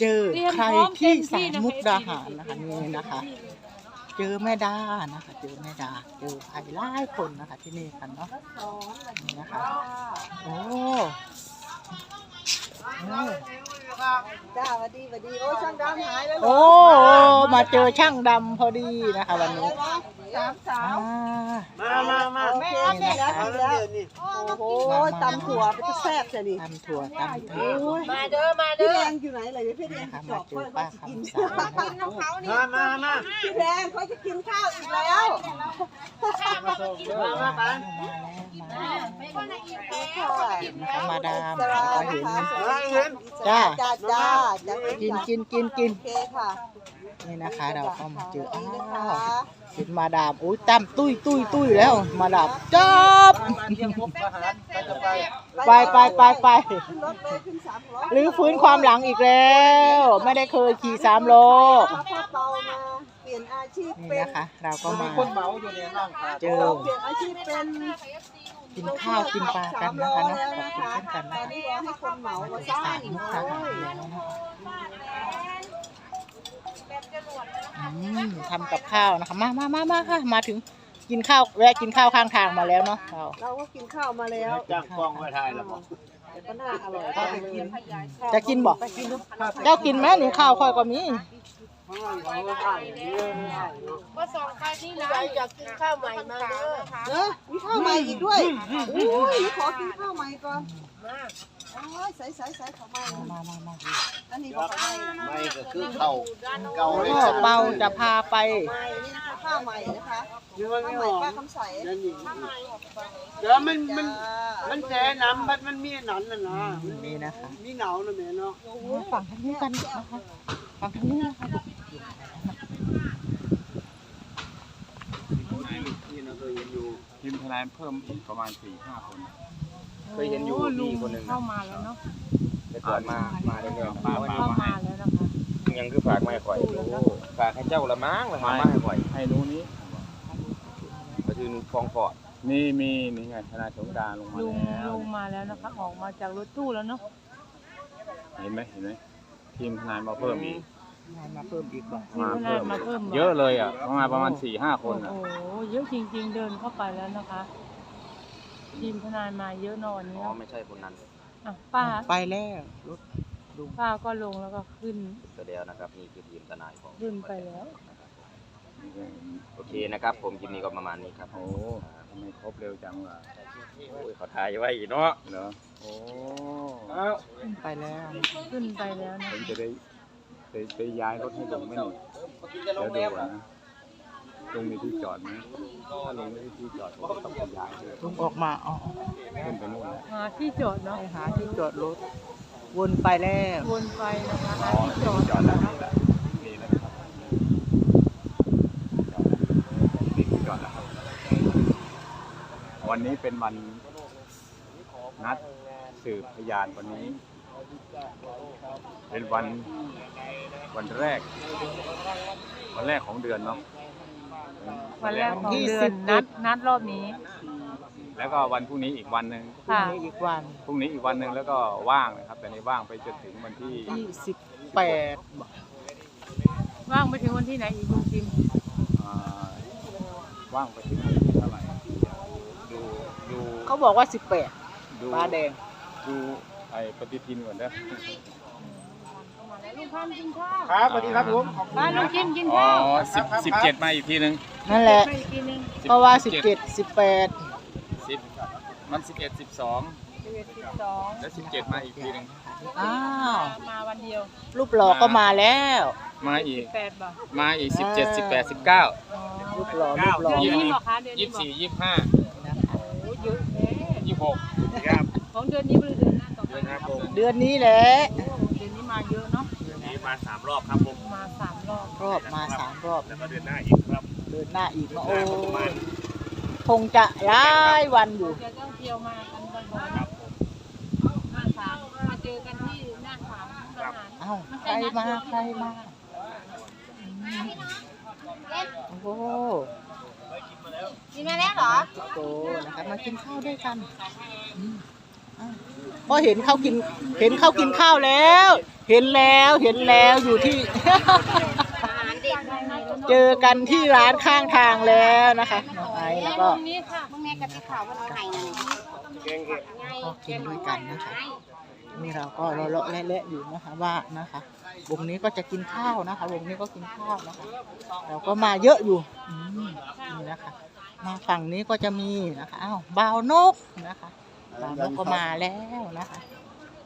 เจอเตรียมใครพร้อมที่เต็มที่สามนะคะมุกดาหารนะคะนี่นะคะ เจอแม่ดานะคะ เจอแม่ดาเจอใครหลายคนนะคะ ที่นี่กันเนาะนี่นะคะโอ้โอ้จ้าสวัสดีสวัสดีโอ้ช่างดำหายแล้วเหรโอ้มาเจอช่างดำพอดีนะคะ วันนี้ สามสาอ่ามมามามาแม่เอาแม่แล้วเอาเอาแล้วแล้วเดี๋ยวนี่โอ้โหตำถั่วไปจะแซ่บจะดิตำถั่วตำถั่วมาเด้อมาพี่เด้อแดงอยู่ไหนเลยพี่แดงนะคะจมาอบเจค่ออยเขาป้าจะกินคำสายกินของเขานี่มามามาพี่แดงเขาจะกินข้าวอีกแล้วมามาไปนะคะมาดามก็เห็นมาเห็นจ้าจ้าจ้าจ้ากินกินกินกินโอเคค่ะนี่นะคะ เราก็มาเจออ้านี่นะคะวเห็นมาดามอุ้ยตั้มตุ้ยตุ้ยตุ้ยแล้ว มาดามจับมาเที่ยงพบทหารไปจะไปไปไปไปไปขึ้นรถเลยขึ้นสามล้อหรือฟื้นความหลังอีกแล้ว ไม่ได้เคยขี่สามโลเอาพ่อเปามาเปลี่ยนอาชีพนี่เป็นนะคะ เราก็มีมาคนเหมาอยู่เนี่ยนั่งขาเจอเราเปลี่ยนอาชีพเป็นกินข้าวกินปลากันนะคะเนาะขอบคุณเช่นกันตนะอนคะนี้รอให้คนเหมามาสสาร้างมมุก ทหารแล้วนะคะอืมทำกับข้าวนะคะ มามามามาค่ะ มาถึงกินข้าวแวะกินข้าวข้างทางมาแล้วเนาะเราเราก็กินข้าวมาแล้วจ้างกล้องไว้ถ่ายแล้วบอกแต่ก็น่าอร่อยก็ไปกินจะกินบอกเจ้ากินไหมหรือข้าวค่อยก็มีข้างล่างเขาก็ถ่ายอย่างนี้ไม่ได้เนาะก็สองไปนี่นะอยากกินข้าวใหม่มาเด้อเนอะมีข้าวใหม่อีกด้วยอุ้ยขอกินข้าวใหม่ก่อน โอ้ยใส่ใส่ใส่ข้าวใหม่มามามาอันนี้ก็ข้าวใหม่ไม่ก็คือเข้าเก่าเลยก็เปาจะพาไปใหม่นี่นะคะข้าวใหม่นะคะข้าวใหม่ป้าคำใสเดี๋ยวนี่เดี๋ยวมันมันมันแช่น้ำบัดมันมีหนันน่ะนะมันมีนะคะมีหนาวนะแม่เนาะฝั่งทางนี้กันนะคะฝั่งทางนี้นะคะทีมทนายเพิ่มอีกประมาณสี่ห้าคน เคยเห็นอยู่พี่คนหนึ่งเข้ามาแล้วเนาะแต่ก่อนมามาเรื่อยๆป้ามาป้าเข้ามาให้มาแล้วนะคะยังคือฝากไม่ข่อยฝากให้เจ้าละมั้งละมามาให้ข่อยให้นู้นนี้ก็คือฟองฟอดนี่มีนี่ไงทนายสงกรารลงมาลุงแล้วลุงมาแล้วนะคะออกมาจากรถตู้แล้วเนาะเห็นไหมเห็นไหมทีมทนายมาเพิ่มอีกมาเพิ่มอีกบอกทีมทนายมาเพิ่มเยอะเลยอะประมาณประมาณสี่ห้าคโอ้นอะโหเยอะจริง ๆ เดินเข้าไปแล้วนะคะ ทีมทนายมาเยอะนอนอ๋เนี้อยไม่ใช่คนนั้นอะป้าไปแล้วรถลุงป้าก็ลงแล้วก็ขึ้นก็เดียวนะครับนี่คือทีมทนายของขึ้นไปแล้วโอเคนะครับ ผมคลิปนี้ก็ประมาณนี้ครับโอ้ทำไมครบเร็วจังล่ะโอ้ยเขาถ่ายไว้อีกเนาะเหรอโอ้ขึ้นไปแล้ว ขึ้นไปแล้วนะผมจะได้ไปไปย้ายรถให้ลงไหม่หนิแล้วดูนะ ลงมีที่จอดไหมถ้าลงไม่มีที่จอดผมก็ต้องไปย้ายด้วยลุงออกมาอ๋อขึ้นไปนู่นแล้วหาที่จอดเนาะไปหาที่จอดรถ วนไปแล้ววนไปนะคะหาอ๋อที่จอดจอดแล้วนี่แหละนี่แล้วครับนี่ที่จอดแล้วครับวันนี้เป็นวันนัดสืบพยานวันนี้ เป็นวันวันแรก วันแรกของเดือนเนาะ วันแรกของที่เดือสินบนัดนัดรอบนี้ แล้วก็วันพรุ่งนี้อีกวันหนึ่งพรุ่งค่ะ นี้อีกวันพรุ่งนี้อีกวันหนึ่งแล้วก็ว่างนะครับ แต่ในว่างไปจนถึงวันที่ที่สิบแปดบอกว่างไปถึงวันที่ไหนอีกลุงจิมอ่าว่างไปถึงวันที่เท่าไหร่ดูดูเขาบอกว่าสิบแปดดูฟ้าแดงดูไอ้ปฏิทินก่อนเด้อลุง พันกินข้าวครับสวัสดีครับผมขอบคุณ บ้านลุงจิมกินอ๋อข้าวสิบสิบเจ็ดมาอีกทีหนึ่งนั่นแหละไปอีกทีนึงเพราะว่าสิบเจ็ดสิบแปดสิบมันสิบเอ็ดสิบสองสิบเอ็ดสิบสองแล้วสิบเจ็ดมาอีกทีหนึ่งอ้าว มาวันเดียวรูปหล่อก็มาแล้ว มาอีกแปดบ่มาอีกสิบเจ็ดสิบแปดสิบเก้าอ๋อรูปหล่อรูปหล่อ เดือนนี้บอกคะเดือนยี่นี้สิบบอสี่กยี่สิบห้าโอ้เยอะแยะยี่สิบหกครับของเดือนนี้หรือเดือนหน้าต่อไปเดือนหน้าผมเดือนนี้แหละ โอ้เดือนนี้มาเยอะเนาะนี่ มาสามรอบครับผมมาสามรอบรอบมาสามรอบแล้วก็เดือนหน้าอีกครับเดินหน้าอีกมาโอ้ประมาณคงจะหลายวันอยู่เดี๋ยวต้องเที่ยวมากันบ่อยครับผมๆหน้าศาลมาเจอกันที่หน้าศาลทหารเอ้าใครมาใครมาอืมโอ้โหกินมาแล้วเหรอโตนะคะมากินข้าวด้วยกัน อืมอ้าวก็เห็นเขากิน เห็นเขากินข้าวแล้ว เห็นแล้วเห็นแล้วอยู่ที่ เจอกันที่ร้านข้างทางแล้วนะคะน้องไอซ์แล้วก็ตรงนี้ค่ะมึงแม่กับที่ข่าวว่าน้องไห้นั่นก็กินด้วยกันนะคะนี่เราก็เลาะๆและๆอยู่นะคะว่านะคะวงนี้ก็จะกินข้าวนะคะวงนี้ก็กินข้าวนะคะ เราก็มาเยอะอยู่อืมนี่นะคะ มาฝั่งนี้ก็จะมีนะคะอ้าวบ่าวนกนะคะบ่าว นกก็มาแล้วนะคะ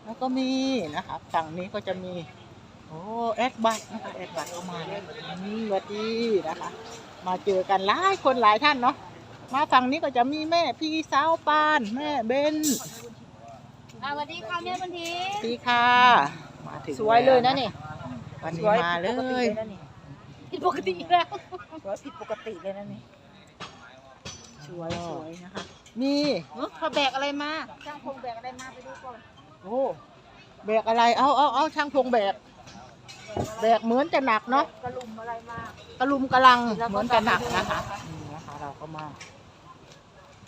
แล้วก็มีนะคะฝั่งนี้ก็จะมี โอ้แอดบัตนะคะแอดบัตก็มาแล้วอืมสวัสดีนะคะ มาเจอกันหลายคนหลายท่านเนาะมาฝั่งนี้ก็จะมีแม่พี่สาวปาน แม่เบนสวัสดีค่ะแม่บันทีดีค่ะมาถึงสวยเลยนะนี่วันนี้มาเลยผิดปกติแล้วสวยผิดปกติเลยนะนี่สวยสวยนะคะ มีเขาแบกอะไรมาช่างคงแบกอะไรมาไปดูก่อนโอ้แบกอะไรเอาเอาเอาช่างพงแบก แบกเหมือนจะหนักเนาะกระลุมอะไรมากระลุมกระลังเหมือนจะหนักนะคะนี่นะคะเราก็มา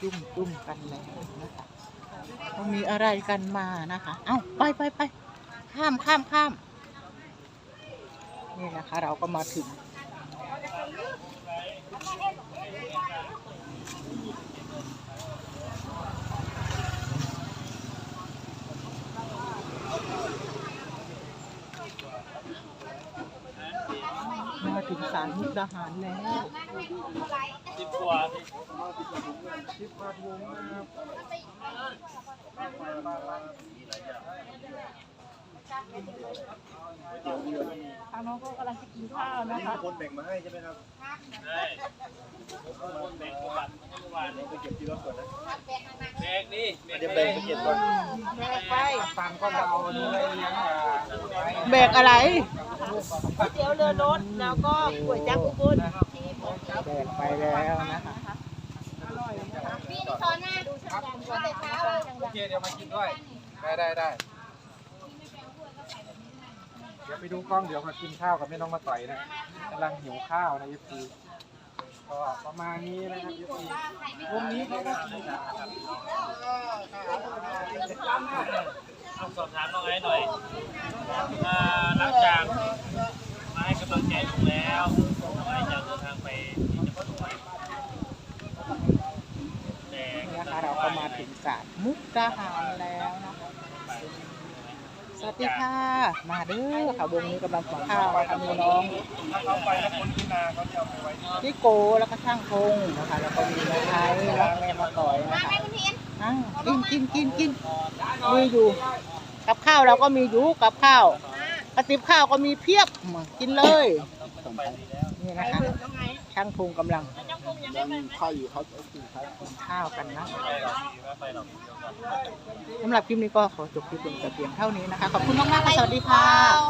จุ่มจุ่มกันแล้วนะคะเขามีอะไรกันมานะคะ เอ้าไปไปไปข้ามข้ามข้ามนี่นะคะ เราก็มาถึง ถึงศาลมุกดาหารแล้วสิบกว่างน้องก็กำลังจะกินข้าวนะคะคนแบ่งมาให้ใช่ไหมครับใช่คนแบ่งเมื่อวานเมื่อวานเราไปเก็บที่รถก่อนนะแบ่งนี่จะแบ่งไปเก็บก่อนแบกไปฟังก็เอาเนื้อเลี้ยงแบกอะไร ก๋วยเตี๋ยวเรือรถแล้วก็ก๋วยจั๊บอุบลที่หมดแบกไปแล้วนะคะพี่นี่ซ้อนหน้าดูช่างดำว่าแต่เช้าเลยโอเคเดี๋ยวมากินด้วยได้ได้ได้เดี๋ยวไปดูกล้องเดี๋ยวมากินข้าวกับแม่น้องมาต่อยนะกำลังหิวข้าวนะยุทีก็ประมาณนี้นะครับยุทีวงนี้เขาก็กินสอบถามน้องไอ้หน่อยอ่าหลังจากมาให้กำลังใจลุงแล้วน้องไอ้จะเดินทางไปที่จังหวัดสุพรรณแต่ นี่นะคะ เราก็มาถึงศาลมุ กดาหารแล้วนะคะสวัสดีค่ะ มาเด้อค่ะวงนี้กำลังกินข้าวค่ะมีน้องถ้าเขาไปแล้วคนที่นาเขาจะเอาไปไว้ที่พี่โกแล้วก็ช่างพงนะคะแล้วก็มีแม่ไทยแล้วแม่มาต่อยนะคะอ้ากินกินกินกินมีอยู่ กับข้าวเราก็มีอยู่กับข้าวกระติบข้าวก็มีเพียบมากินเลย นี่นะคะช่างพงกำลังข้าวอยู่เขาจะกินข้าวกันนะสำหรับคลิปนี้ก็ขอจบคลิปลงแต่เพียงเท่านี้นะคะ ขอบคุณมากๆสวัสดีค่ะ